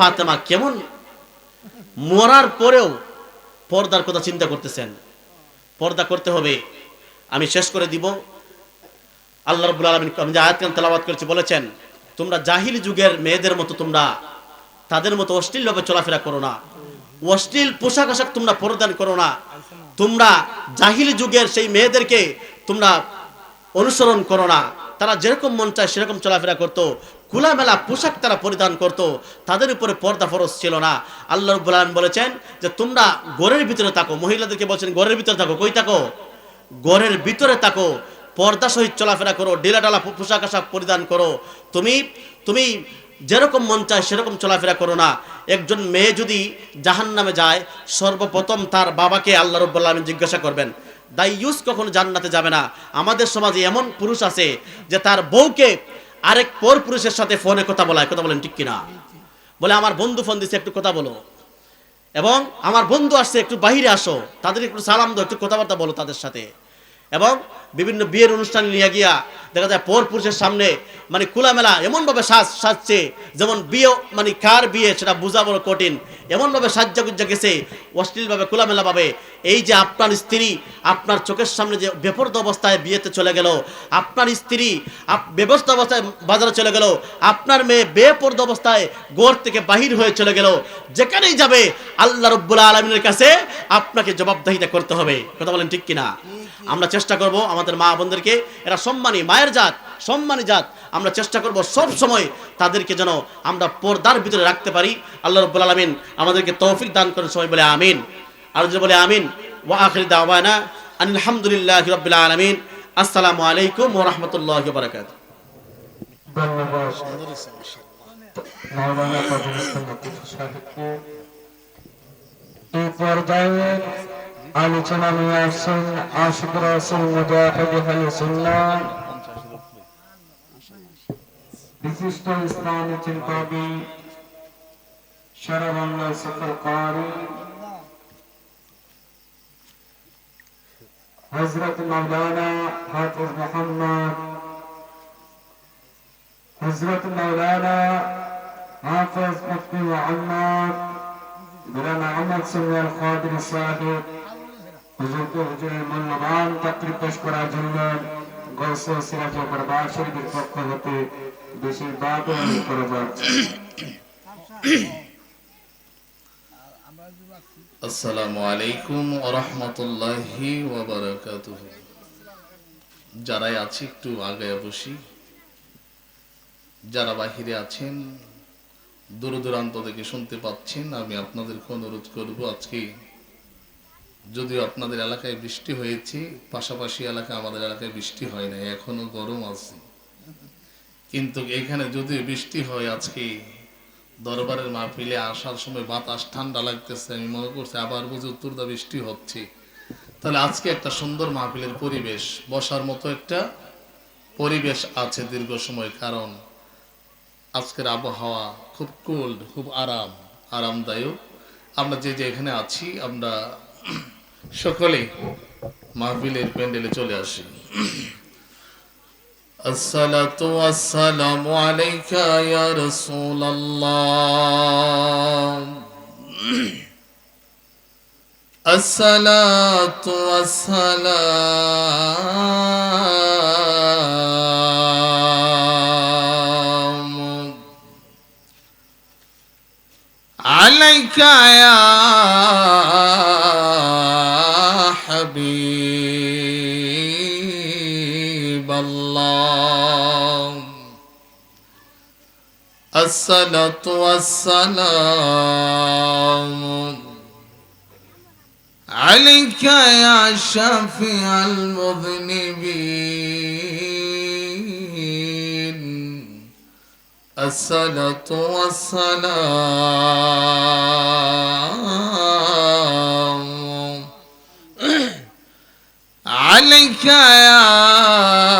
ফাতেমা কেমন? মরার পরেও পর্দার কথা চিন্তা করতেছেন। পর্দা করতে হবে। আমি শেষ করে দিব। আল্লাহ রব্বুল আলমিন আমি যে আয়াতকান তেলাবাদ করেছি বলেছেন, তোমরা জাহিলি যুগের মেয়েদের মতো তোমরা, তাদের মতো অশ্লীলভাবে চলাফেরা করো না। অশ্লীল পোশাক আশাক তোমরা পরিধান করো না। তোমরা জাহিল যুগের সেই মেয়েদেরকে তোমরা অনুসরণ করো না। তারা যেরকম মন চায় সেরকম চলাফেরা করতো। খোলামেলা পোশাক তারা পরিধান করত, তাদের উপরে পর্দা ফরজ ছিল না। আল্লাহ রব্বুল বলেছেন যে, তোমরা ঘরের ভিতরে থাকো। মহিলাদেরকে বলছেন, ঘরের ভিতরে থাকো। কই থাকো? ঘরের ভিতরে থাকো। পর্দা সহিত চলাফেরা করো ডিলা ডালা পোশাক আশাক পরিধান করো। তুমি তুমি যেরকম মন চায় সেরকম চলাফেরা করো না। একজন মেয়ে যদি জাহান নামে যায়, সর্বপ্রথম তার বাবাকে আল্লাহ আলমিন জিজ্ঞাসা করবেন দাইয়ুস কখনো জান্নাতে যাবে না? আমাদের সমাজে এমন পুরুষ আছে যে, তার বউকে আরেক পর পুরুষের সাথে ফোনে কথা বলায়। কথা বলেন ঠিক কিনা? বলে, আমার বন্ধু ফোন দিছে, একটু কথা বলো। এবং, আমার বন্ধু আসছে, একটু বাহিরে আসো। তাদের একটু সালাম দাও, একটু কথাবার্তা বলো তাদের সাথে। এবং বিভিন্ন বিয়ের অনুষ্ঠানে নিয়ে গিয়া দেখা যায় পর পুরুষের সামনে মানে খোলামেলা এমনভাবে সাজ সাজছে, যেমন বিয়ে মানে কার বিয়ে সেটা বোঝা বড় কঠিন। এমনভাবে সাজ্জা গুজ্জা গেছে, অশ্লীলভাবে, খোলামেলাভাবে। এই যে আপনার স্ত্রী আপনার চোখের সামনে যে বেপরদ অবস্থায় বিয়েতে চলে গেল, আপনার স্ত্রী আপ- অবস্থায় বাজারে চলে গেল, আপনার মেয়ে বেপরদ অবস্থায় গোর থেকে বাহির হয়ে চলে গেল, যেখানেই যাবে আল্লাহ রব্বুল আলমিনের কাছে আপনাকে জবাবদাহিতা করতে হবে। কথা বলেন ঠিক কিনা? আমরা চেষ্টা করব আমাদের মা বোনদেরকে, এরা সম্মানী, মায়ের জাত, সম্মানী জাত, আমরা চেষ্টা করব সব সময় তাদেরকে যেন আমরা পর্দার ভিতরে রাখতে পারি। আল্লাহ রব্বুল আলমিন আমাদেরকে তৌফিক দান করেন, সবাই বলে আমিন। আর যদি বলে আমিন। ওয়া আখির দাওয়ানা আলহামদুলিল্লাহ রবিল আলমিন। আসসালামু আলাইকুম ওয়া রাহমাতুল্লাহি পর্যায়ে আলোচনা নিয়ে আসছেন আশিক রাসুল মুজাহিদ আহলে সুন্নাহ। বিশিষ্ট ইসলামী চিন্তাবিদ সারা বাংলা সফর কারি হজরত মৌলানা হাফিজ মোহাম্মদ হজরত মৌলানা হাফিজ মুফতি মোহাম্মদ গুলাম আহমদ সুনিয়াল খাদির সাহেব। হুজুরকে হুজুরের মূল্যবান তাকরির পেশ করার জন্য গৌসে সিরাজ দরবার শরীফের পক্ষ হতে যারাই আছে, একটু আগে বসি। যারা বাহিরে আছেন দূর দূরান্ত থেকে শুনতে পাচ্ছেন, আমি আপনাদেরকে অনুরোধ করব আজকে। যদিও আপনাদের এলাকায় বৃষ্টি হয়েছে, পাশাপাশি এলাকায়, আমাদের এলাকায় বৃষ্টি হয় না এখনও গরম আছে। কিন্তু এখানে যদি বৃষ্টি হয় আজকে, দরবারের মাহফিলে আসার সময় বাতাস ঠান্ডা লাগতেছে, আমি মনে করছি আবার বুঝি উত্তরদা বৃষ্টি হচ্ছে। তাহলে আজকে একটা সুন্দর মাহফিলের পরিবেশ, বসার মতো একটা পরিবেশ আছে দীর্ঘ সময়, কারণ আজকের আবহাওয়া খুব কোল্ড খুব আরাম, আরামদায়ক। আমরা যে যে এখানে আছি, আমরা সকলে মাহফিলের প্যান্ডেলে চলে আসি। الصلاة والسلام عليك يا رسول الله. الصلاة والسلام عليك يا الصلاة والسلام عليك يا شافع المذنبين. الصلاة والسلام عليك يا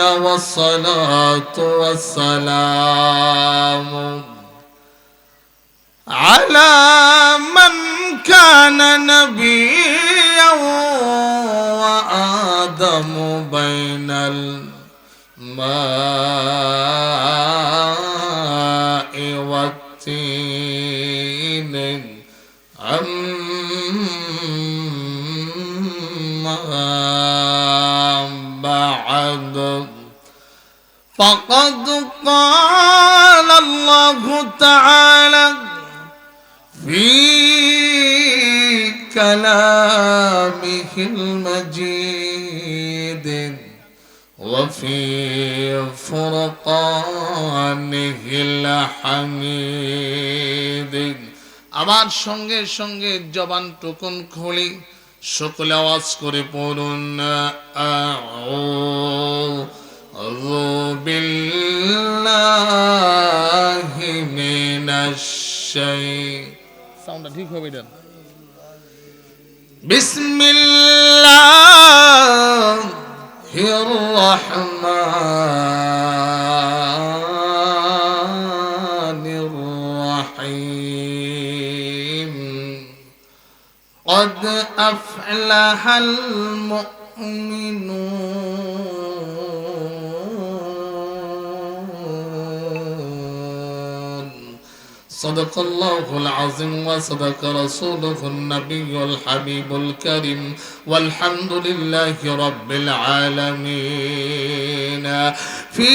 والصلاة والسلام على من كان نبيا وآدم بين الماء والتين. في كلامه المجيد وفي فرقانه الحميد আমার সঙ্গে সঙ্গে জবান টুকুন খুলি সকলে আওয়াজ করে পড়ুন আউযু বিল্লাহি মিনাশ শাইতানির সাউন্ডটা ঠিক হবে এটা بسم الله الرحمن الرحيم قد أفلح المؤمنون صدق الله العظيم وصدق رسوله النبي الحبيب الكريم والحمد لله رب العالمين. في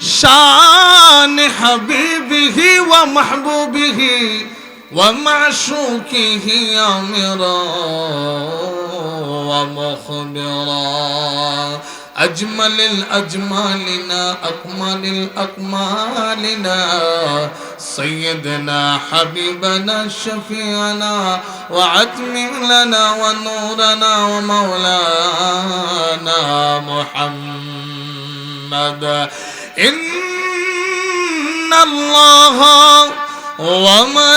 شان حبيبه ومحبوبه ومعشوقه أمرا ومخبرا. أجمل الأجمالنا أكمل الأكمالنا سيدنا حبيبنا شفيعنا وعتم لنا ونورنا ومولانا محمد. إن الله وملائكته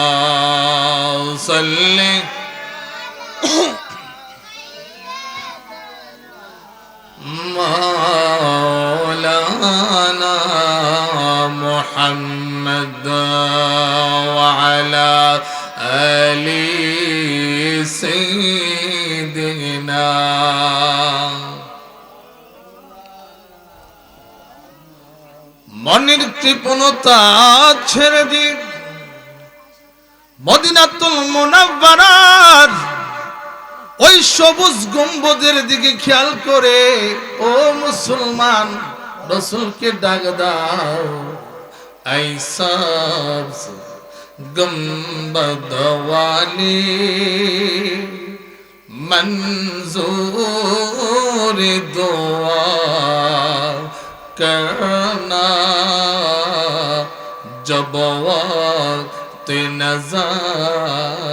কৃপণতা ছেড়ে দিন। মদিনাতুল মোনাব্বারার ওই সবুজ গম্বুজের দিকে খেয়াল করে, ও মুসলমান, রসুলকে ডাক দাও। আই গম্বদওয়ালি মঞ্জুর দোয়া কর। بوقت نظر